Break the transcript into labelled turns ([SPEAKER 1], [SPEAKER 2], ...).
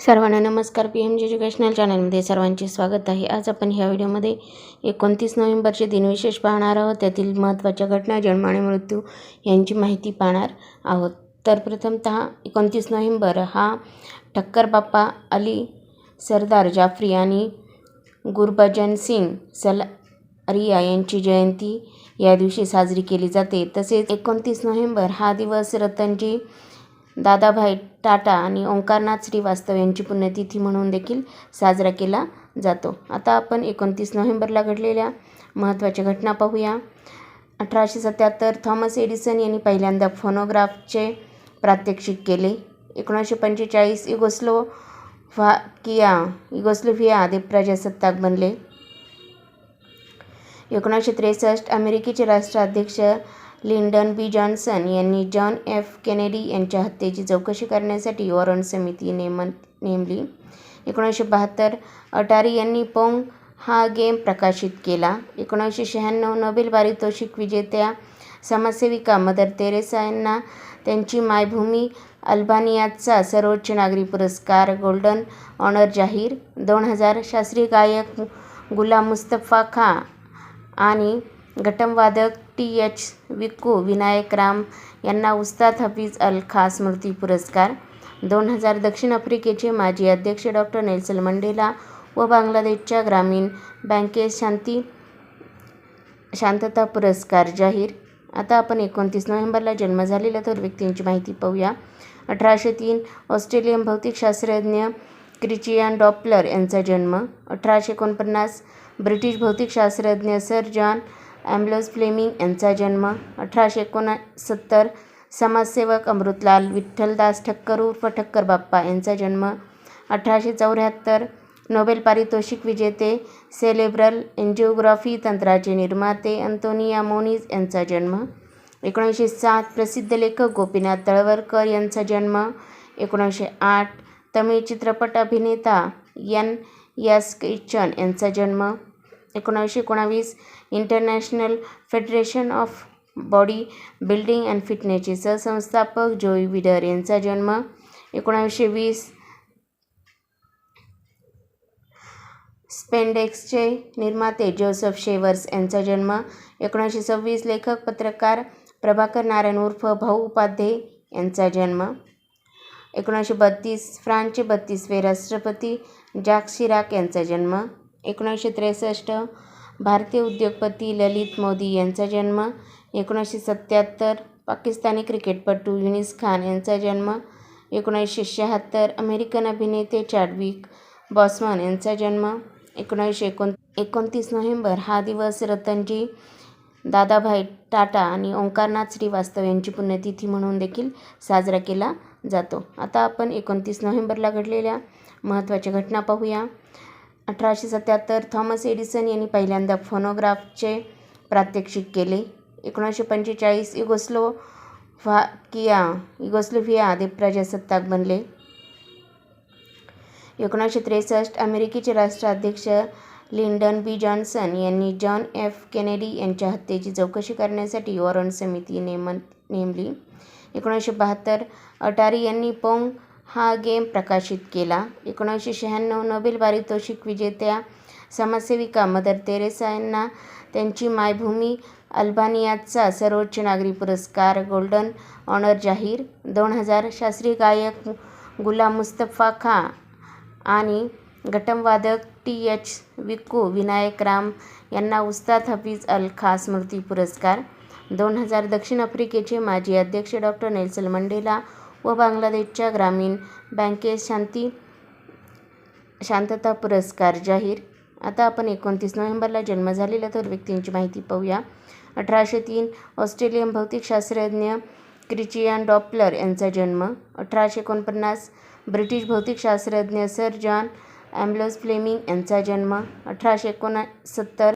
[SPEAKER 1] सर्वांना नमस्कार. P M G educational चॅनलमध्ये सर्वांचे स्वागत आहे. आज आपण ह्या व्हिडिओमध्ये एकोणतीस नोव्हेंबरचे दिनविशेष पाहणार आहोत. त्यातील महत्त्वाच्या घटना जन्म आणि मृत्यू यांची माहिती पाहणार आहोत. तर प्रथमतः एकोणतीस नोव्हेंबर हा ठक्कर बाप्पा अली सरदार जाफरी आणि गुरबचन सिंग सलारिया यांची जयंती या दिवशी साजरी केली जाते. तसेच एकोणतीस नोव्हेंबर हा दिवस रतनजी दादाभाई टाटा आणि ओंकारनाथ श्रीवास्तव यांची पुण्यतिथी म्हणून देखील साजरा केला जातो. आता आपण एकोणतीस नोव्हेंबरला घडलेल्या महत्त्वाच्या घटना पाहूया. अठराशे सत्याहत्तर थॉमस एडिसन यांनी पहिल्यांदा फोनोग्राफचे प्रात्यक्षिक केले. एकोणीसशे पंचेचाळीस इगोस्लो व्हाकिया इगोस्लोव्हिया आदी प्रजासत्ताक बनले. एकोणीसशे त्रेसष्ट अमेरिकेचे राष्ट्राध्यक्ष लिंडन बी. जॉन्सन यांनी जॉन एफ. केनेडी यांच्या हत्येची चौकशी करण्यासाठी वॉरंट समिती नेम नेमली. एकोणीसशे बहात्तर अटारी यांनी पोंग हा गेम प्रकाशित केला. एकोणीसशे शहाण्णव नोबेल पारितोषिक विजेत्या समाजसेविका मदर तेरेसा यांना त्यांची मायभूमी अल्बानियाचा सर्वोच्च नागरी पुरस्कार गोल्डन ऑनर जाहीर दोन हजार शास्त्रीय गायक गुलाम मुस्तफा खा आणि घटमवादक टी. एच. विक्कू विनायक राम यांना उस्ताद हफीज अल खा स्मृती पुरस्कार. दोन हजार दक्षिण आफ्रिकेचे माजी अध्यक्ष डॉक्टर नेल्सन मंडेला व बांगलादेशच्या ग्रामीण बँकेस शांती शांतता पुरस्कार जाहीर. आता आपण एकोणतीस नोव्हेंबरला जन्म झालेल्या थोर व्यक्तींची माहिती पाहूया. अठराशे तीन ऑस्ट्रेलियन भौतिकशास्त्रज्ञ क्रिचियन डॉपलर यांचा जन्म. अठराशे एकोणपन्नास ब्रिटिश भौतिकशास्त्रज्ञ सर जॉन ॲम्ब्लोज फ्लेमिंग यांचा जन्म अठराशे एकोणसत्तर समाजसेवक अमृतलाल विठ्ठलदास ठक्कर उर्फ ठक्कर बाप्पा यांचा जन्म अठराशे चौऱ्याहत्तर. नोबेल पारितोषिक विजेते सेलेब्रल एन्जिओग्राफी तंत्राचे निर्माते अंतोनिया मोनीज यांचा जन्म एकोणीसशे सात. प्रसिद्ध लेखक गोपीनाथ तळवरकर यांचा जन्म एकोणीसशे आठ. तमिळ चित्रपट अभिनेता यन यस किचन यांचा जन्म एकोणावीसशे एकोणावीस international federation of body building and फिटनेसचे सहसंस्थापक जोई विडर यांचा जन्म एकोणावीसशे वीस स्पेंडेक्सचे निर्माते जोसेफ शेवर्स यांचा जन्म एकोणीसशे सव्वीस लेखक पत्रकार प्रभाकर नारायण उर्फ भाऊ उपाध्ये यांचा जन्म एकोणीसशे बत्तीस फ्रान्सचे बत्तीसवे राष्ट्रपती जाक शिराक यांचा जन्म एकोणीसशे त्रेसष्ट भारतीय उद्योगपती ललित मोदी यांचा जन्म एकोणीसशे सत्याहत्तर पाकिस्तानी क्रिकेटपटू युनिस खान यांचा जन्म एकोणीसशे शहात्तर अमेरिकन अभिनेते चॅडविक बॉसमन यांचा जन्म एकोणीसशे एकोण एकोणतीस नोव्हेंबर हा दिवस रतनजी दादाभाई टाटा आणि ओंकारनाथ श्रीवास्तव यांची पुण्यतिथी म्हणून देखील साजरा केला जातो. आता आपण एकोणतीस नोव्हेंबरला घडलेल्या महत्त्वाच्या घटना पाहूया. अठराशे सत्याहत्तर थॉमस एडिसन यांनी पहिल्यांदा फोनोग्राफचे प्रात्यक्षिक केले. एकोणीसशे पंचेचाळीस युगोस्लो व्हाकिया युगोस्लोव्हिया आदी प्रजासत्ताक बनले. एकोणीसशे त्रेसष्ट अमेरिकेचे राष्ट्राध्यक्ष लिंडन बी. जॉन्सन यांनी जॉन एफ. केनेडी यांच्या हत्येची चौकशी करण्यासाठी वॉरंट समिती नेम नेमली. एकोणीसशे बहात्तर अटारी यांनी पोंग हा गेम प्रकाशित केला. एकोणीसशे शहाण्णव नोबेल पारितोषिक विजेत्या समाजसेविका मदर तेरेसा यांना त्यांची मायभूमी अल्बानियाचा सर्वोच्च नागरी पुरस्कार गोल्डन ऑनर जाहीर दोन हजार शास्त्रीय गायक गुलाम मुस्तफा खा आणि घटमवादक टी एच विक्कू विनायक राम यांना उस्ताद हफीज अल खा स्मृती पुरस्कार. दोन हजार दक्षिण आफ्रिकेचे माजी अध्यक्ष डॉक्टर नेल्सन मंडेला व बांगलादेशच्या ग्रामीण बँकेत शांती शांतता पुरस्कार जाहीर. आता आपण एकोणतीस नोव्हेंबरला जन्म झालेल्या थोर व्यक्तींची माहिती पाहूया. अठराशे तीन ऑस्ट्रेलियन भौतिकशास्त्रज्ञ क्रिचियन डॉपलर यांचा जन्म. अठराशे एकोणपन्नास ब्रिटिश भौतिकशास्त्रज्ञ सर जॉन ॲम्ब्लोज फ्लेमिंग यांचा जन्म. अठराशे एकोणसत्तर